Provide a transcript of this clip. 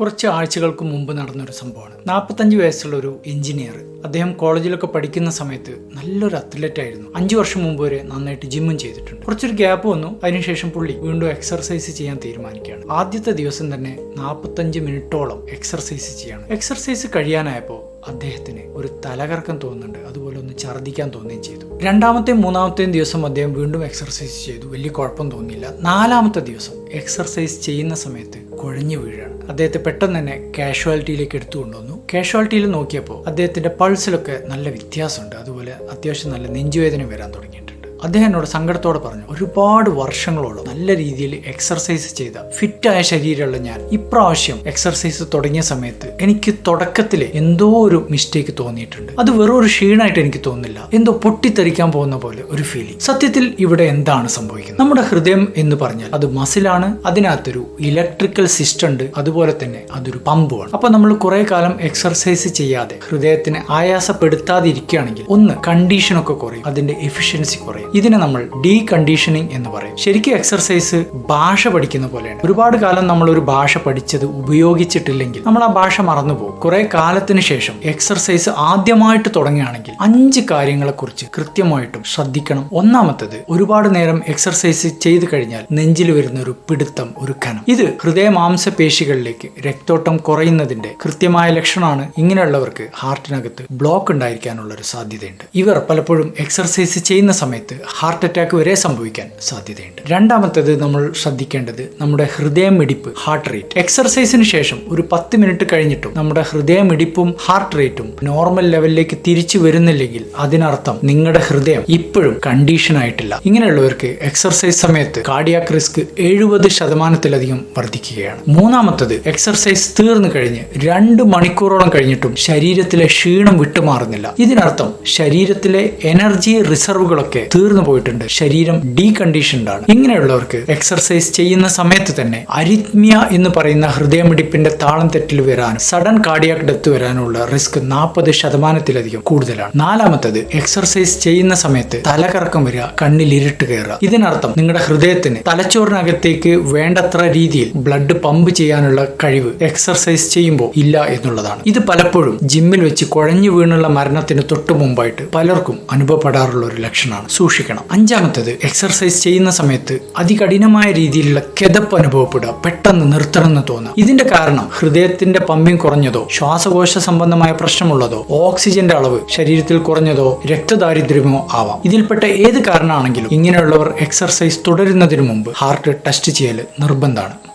കുറച്ച് ആഴ്ചകൾക്ക് മുമ്പ് നടന്നൊരു സംഭവമാണ്. നാൽപ്പത്തഞ്ച് വയസ്സുള്ള ഒരു എഞ്ചിനീയർ അദ്ദേഹം കോളേജിലൊക്കെ പഠിക്കുന്ന സമയത്ത് നല്ലൊരു അത്ലറ്റ് ആയിരുന്നു. അഞ്ചു വർഷം മുമ്പ് വരെ നന്നായിട്ട് ജിമ്മും ചെയ്തിട്ടുണ്ട്. കുറച്ചൊരു ഗ്യാപ്പ് വന്നു. അതിനുശേഷം പുള്ളി വീണ്ടും എക്സർസൈസ് ചെയ്യാൻ തീരുമാനിക്കുകയാണ്. ആദ്യത്തെ ദിവസം തന്നെ നാൽപ്പത്തഞ്ച് മിനിറ്റോളം എക്സർസൈസ് ചെയ്യണം. എക്സർസൈസ് കഴിയാനായപ്പോൾ അദ്ദേഹത്തിന് ഒരു തലകറക്കം തോന്നുന്നുണ്ട്. അതുപോലെ ഒന്ന് ഛർദ്ദിക്കാൻ തോന്നുകയും ചെയ്തു. രണ്ടാമത്തെയും മൂന്നാമത്തെയും ദിവസം അദ്ദേഹം വീണ്ടും എക്സർസൈസ് ചെയ്തു. വലിയ കുഴപ്പം തോന്നിയില്ല. നാലാമത്തെ ദിവസം എക്സർസൈസ് ചെയ്യുന്ന സമയത്ത് കുഴഞ്ഞു വീഴാണ്. അദ്ദേഹത്തെ പെട്ടെന്ന് തന്നെ കാഷ്വാലിറ്റിയിലേക്ക് എടുത്തുകൊണ്ടുവന്നു. കാഷ്വാലിറ്റിയിൽ നോക്കിയപ്പോൾ അദ്ദേഹത്തിന്റെ പൾസിലൊക്കെ നല്ല വ്യത്യാസമുണ്ട്. അതുപോലെ അത്യാവശ്യം നല്ല നെഞ്ചുവേദന വരാൻ തുടങ്ങിയിട്ടുണ്ട്. അദ്ദേഹം എന്നോട് സങ്കടത്തോടെ പറഞ്ഞു ഒരുപാട് വർഷങ്ങളോളം നല്ല രീതിയിൽ എക്സർസൈസ് ചെയ്ത ഫിറ്റായ ശരീരമുള്ള ഞാൻ ഇപ്രാവശ്യം എക്സർസൈസ് തുടങ്ങിയ സമയത്ത് എനിക്ക് തുടക്കത്തിൽ എന്തോ ഒരു മിസ്റ്റേക്ക് തോന്നിയിട്ടുണ്ട്. അത് വെറും ഒരു ക്ഷീണമായിട്ട് എനിക്ക് തോന്നുന്നില്ല. എന്തോ പൊട്ടിത്തെറിക്കാൻ പോകുന്ന പോലെ ഒരു ഫീലിംഗ് സത്യത്തിൽ ഇവിടെ എന്താണ് സംഭവിക്കുന്നത്? നമ്മുടെ ഹൃദയം എന്ന് പറഞ്ഞാൽ അത് മസിലാണ് അതിനകത്തൊരു ഇലക്ട്രിക്കൽ സിസ്റ്റം ഉണ്ട്. അതുപോലെ തന്നെ അതൊരു പമ്പുമാണ് അപ്പൊ നമ്മൾ കുറെ കാലം എക്സർസൈസ് ചെയ്യാതെ ഹൃദയത്തിന് ആയാസപ്പെടുത്താതിരിക്കുകയാണെങ്കിൽ ഒന്ന് കണ്ടീഷനൊക്കെ കുറയും. അതിന്റെ എഫിഷ്യൻസി കുറയും. ഇതിനെ നമ്മൾ ഡീ കണ്ടീഷനിങ് എന്ന് പറയും. ശരിക്കും എക്സർസൈസ് ഭാഷ പഠിക്കുന്ന പോലെയാണ്. ഒരുപാട് കാലം നമ്മൾ ഒരു ഭാഷ പഠിച്ചത് ഉപയോഗിച്ചിട്ടില്ലെങ്കിൽ നമ്മൾ ആ ഭാഷ മറന്നുപോകും കുറെ കാലത്തിന് ശേഷം എക്സർസൈസ് ആദ്യമായിട്ട് തുടങ്ങുകയാണെങ്കിൽ അഞ്ച് കാര്യങ്ങളെക്കുറിച്ച് കൃത്യമായിട്ടും ശ്രദ്ധിക്കണം. ഒന്നാമത്തത് ഒരുപാട് നേരം എക്സർസൈസ് ചെയ്തു കഴിഞ്ഞാൽ നെഞ്ചിൽ വരുന്ന ഒരു പിടുത്തം ഒരു കനം. ഇത് ഹൃദയ മാംസപേശികളിലേക്ക് രക്തോട്ടം കുറയുന്നതിന്റെ കൃത്യമായ ലക്ഷണമാണ്. ഇങ്ങനെയുള്ളവർക്ക് ഹാർട്ടിനകത്ത് ബ്ലോക്ക് ഉണ്ടായിരിക്കാനുള്ള ഒരു സാധ്യതയുണ്ട്. ഇവർ പലപ്പോഴും എക്സർസൈസ് ചെയ്യുന്ന സമയത്ത് ഹാർട്ട് അറ്റാക്ക് വരെ സംഭവിക്കാൻ സാധ്യതയുണ്ട്. രണ്ടാമത്തേത് നമ്മൾ ശ്രദ്ധിക്കേണ്ടത് നമ്മുടെ ഹൃദയമിടിപ്പ് ഹാർട്ട് റേറ്റ് എക്സർസൈസിന് ശേഷം ഒരു പത്ത് മിനിറ്റ് കഴിഞ്ഞിട്ടും നമ്മുടെ ഹൃദയമിടിപ്പും ഹാർട്ട് റേറ്റും നോർമൽ ലെവലിലേക്ക് തിരിച്ചു വരുന്നില്ലെങ്കിൽ അതിനർത്ഥം നിങ്ങളുടെ ഹൃദയം ഇപ്പോഴും കണ്ടീഷൻ ആയിട്ടില്ല. ഇങ്ങനെയുള്ളവർക്ക് എക്സർസൈസ് സമയത്ത് കാർഡിയാക് റിസ്ക് എഴുപത് ശതമാനത്തിലധികം വർദ്ധിക്കുകയാണ്. മൂന്നാമത്തത് എക്സർസൈസ് തീർന്നു കഴിഞ്ഞ് രണ്ട് മണിക്കൂറോളം കഴിഞ്ഞിട്ടും ശരീരത്തിലെ ക്ഷീണം വിട്ടുമാറുന്നില്ല. ഇതിനർത്ഥം ശരീരത്തിലെ എനർജി റിസർവുകളൊക്കെ തീർന്നു പോയിട്ടുണ്ട്. ശരീരം ഡീകണ്ടീഷൻഡ് ആണ്. ഇങ്ങനെയുള്ളവർക്ക് എക്സർസൈസ് ചെയ്യുന്ന സമയത്ത് തന്നെ അരിത്മിയ എന്ന് പറയുന്ന ഹൃദയമിടിപ്പിന്റെ താളം തെറ്റിൽ വരാനും സഡൻ കാർഡിയാക് ഡെത്ത് വരാനുള്ള റിസ്ക് നാൽപ്പത് ശതമാനത്തിലധികം കൂടുതലാണ്. നാലാമത്തത് എക്സർസൈസ് ചെയ്യുന്ന സമയത്ത് തലകറക്കം വരിക കണ്ണിൽ ഇരുട്ട് കയറുക. ഇതിനർത്ഥം നിങ്ങളുടെ ഹൃദയത്തിന് തലച്ചോറിനകത്തേക്ക് വേണ്ടത്ര രീതിയിൽ ബ്ലഡ് പമ്പ് ചെയ്യാനുള്ള കഴിവ് എക്സർസൈസ് ചെയ്യുമ്പോൾ ഇല്ല എന്നുള്ളതാണ്. ഇത് പലപ്പോഴും ജിമ്മിൽ വെച്ച് കുഴഞ്ഞു വീണുള്ള മരണത്തിന് തൊട്ടു മുമ്പായിട്ട് പലർക്കും അനുഭവപ്പെടാറുള്ള ഒരു ലക്ഷണമാണ് സൂക്ഷിക്കണം. അഞ്ചാമത്തത് എക്സർസൈസ് ചെയ്യുന്ന സമയത്ത് അതികഠിനമായ രീതിയിലുള്ള കിതപ്പ് അനുഭവപ്പെടുക. പെട്ടെന്ന് നിർത്തണമെന്ന് തോന്നുക. ഇതിന്റെ കാരണം ഹൃദയത്തിന്റെ പമ്പിങ് കുറഞ്ഞതോ ശ്വാസകോശ സംബന്ധമായ പ്രശ്നമുള്ളതോ ഓക്സിജന്റെ അളവ് ശരീരത്തിൽ കുറഞ്ഞതോ രക്തദാരിദ്ര്യമോ ആവാം. ഇതിൽപ്പെട്ട ഏത് കാരണമാണെങ്കിലും ഇങ്ങനെയുള്ളവർ എക്സർസൈസ് തുടരുന്നതിന് മുമ്പ് ഹാർട്ട് ടെസ്റ്റ് ചെയ്യൽ നിർബന്ധമാണ്.